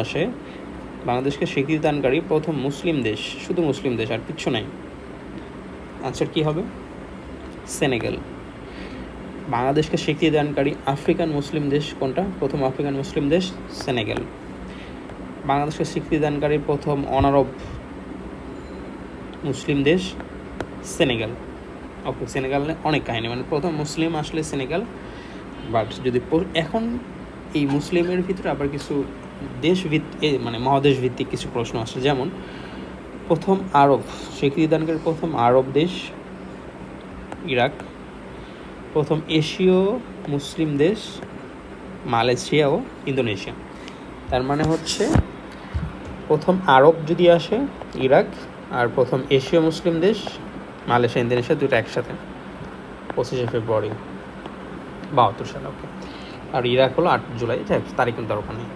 আসে বাংলাদেশকে স্বীকৃতি দানকারী প্রথম মুসলিম দেশ, শুধু মুসলিম দেশ আর কিচ্ছু নাই। আনসার কী হবে? সেনেগাল। বাংলাদেশকে স্বীকৃতি দানকারী আফ্রিকান মুসলিম দেশ কোনটা? প্রথম আফ্রিকান মুসলিম দেশ সেনেগাল। বাংলাদেশকে স্বীকৃতি দানকারী প্রথম অনারব মুসলিম দেশ সেনেগাল। ওকে সেনেগাল অনেক কাহিনী মানে প্রথম মুসলিম আসলে সেনেগাল বাট যদি এখন এই মুসলিমের ভিতরে আবার কিছু দেশ ভিত্তিক মানে মহাদেশ ভিত্তিক কিছু প্রশ্ন আসে। যেমন, প্রথম আরব, স্বীকৃতি দানকারী প্রথম আরব দেশ ইরাক, প্রথম এশীয় মুসলিম দেশ মালয়েশিয়া ও ইন্দোনেশিয়া। তার মানে হচ্ছে, প্রথম আরব যদি আসে ইরাক আর প্রথম এশীয় মুসলিম দেশ মালয়েশিয়া, ইন্দোনেশিয়া দুটো একসাথে। পঁচিশে ফেব্রুয়ারি, বাহাত্তর সালে ওকে আর ইরাক হলো আট জুলাই তারিখ কিন্তু দরকার নেই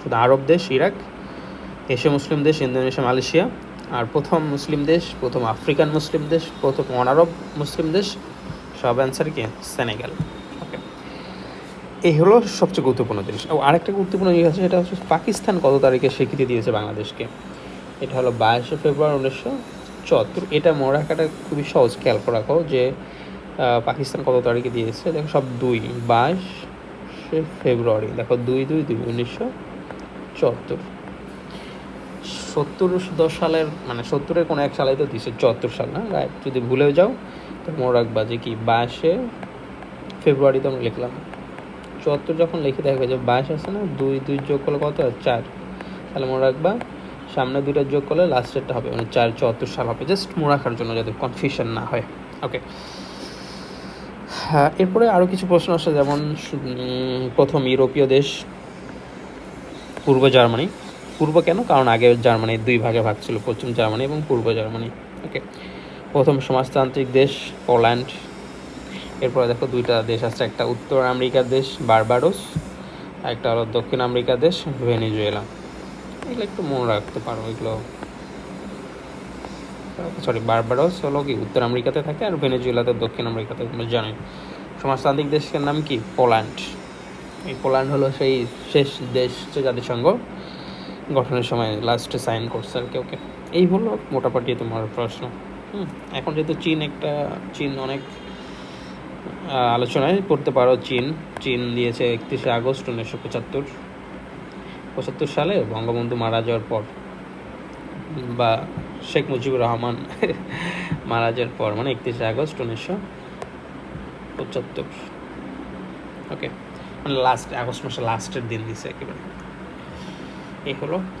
শুধু আরব দেশ, ইরাক, এশীয় মুসলিম দেশ, ইন্দোনেশিয়া, মালয়েশিয়া, আর প্রথম মুসলিম দেশ, প্রথম আফ্রিকান মুসলিম দেশ, প্রথম অনারব মুসলিম দেশ, সব অ্যান্সার কি? সেনেগাল ওকে এই হলো সবচেয়ে গুরুত্বপূর্ণ জিনিস। ও, আরেকটা গুরুত্বপূর্ণ জিনিস আছে, সেটা হচ্ছে পাকিস্তান কত তারিখে স্বীকৃতি দিয়েছে বাংলাদেশকে? এটা হলো বাইশে ফেব্রুয়ারি উনিশশো চুয়াত্তর। এটা মনে রাখাটা খুবই সহজ, খেয়াল করে রাখো যে পাকিস্তান কত তারিখে দিয়েছে? দেখো সব দুই, বাইশে ফেব্রুয়ারি। দেখো দুই দুই দুই, উনিশশো চুয়াত্তর। সত্তর দশ সালের মানে সত্তরের কোনো এক সালে তো দিয়েছে, চুয়াত্তর সাল না? রাইট, যদি ভুলেও যাও, তো মনে রাখবা যে কি, বাইশে ফেব্রুয়ারি তো আমরা লিখলাম। চুয়াত্তর যখন লিখে দেখবে যে বাইশ আছে না, দুই দুই যোগ করলে কত? চার। তাহলে মনে রাখবা, সামনে দুইটা যোগ করলে লাস্টেরটা হবে। মানে চার, চুয়াত্তর সাল হবে। জাস্ট মনে রাখার জন্য যাতে কনফিউশন না হয়। ওকে এরপরে আরও কিছু প্রশ্ন আসে, যেমন প্রথম ইউরোপীয় দেশ, পূর্ব জার্মানি। পূর্ব কেন? কারণ আগে জার্মানি দুই ভাগে ভাগ ছিল, পশ্চিম জার্মানি এবং পূর্ব জার্মানি। ওকে প্রথম সমাজতান্ত্রিক দেশ, পোল্যান্ড। এরপরে দেখো, দুইটা দেশ আছে, একটা উত্তর আমেরিকার দেশ, বারবাডোস একটা হলো দক্ষিণ আমেরিকার দেশ, ভেনেজুয়েলা। এগুলো একটু মনে রাখতে পারো, এগুলো সরি বারবাডোস হলো কি, উত্তর আমেরিকাতে থাকে আর ভেনেজুয়েলাতে দক্ষিণ আমেরিকাতে, তোমরা জানোই। সমাজতান্ত্রিক দেশের নাম কি? পোল্যান্ড। এই পোল্যান্ড হলো সেই শেষ দেশ যে জাতিসংঘ। গঠনের সময় লাস্টে সাইন করছে আর কি ওকে এই হলো মোটামুটি তোমার প্রশ্ন। হুম, এখন যেহেতু চীন একটা, চীন অনেক আলোচনায় পড়তে পারো চীন। চীন দিয়েছে একত্রিশে আগস্ট উনিশশো পঁচাত্তর। পঁচাত্তর সালে বঙ্গবন্ধু মারা যাওয়ার পর, বা শেখ মুজিবুর রহমান মারা যাওয়ার পর মানে একত্রিশে আগস্ট উনিশশো পঁচাত্তর। ওকে মানে লাস্ট আগস্ট মাসে লাস্টের দিন দিছে একেবারে। এই হলো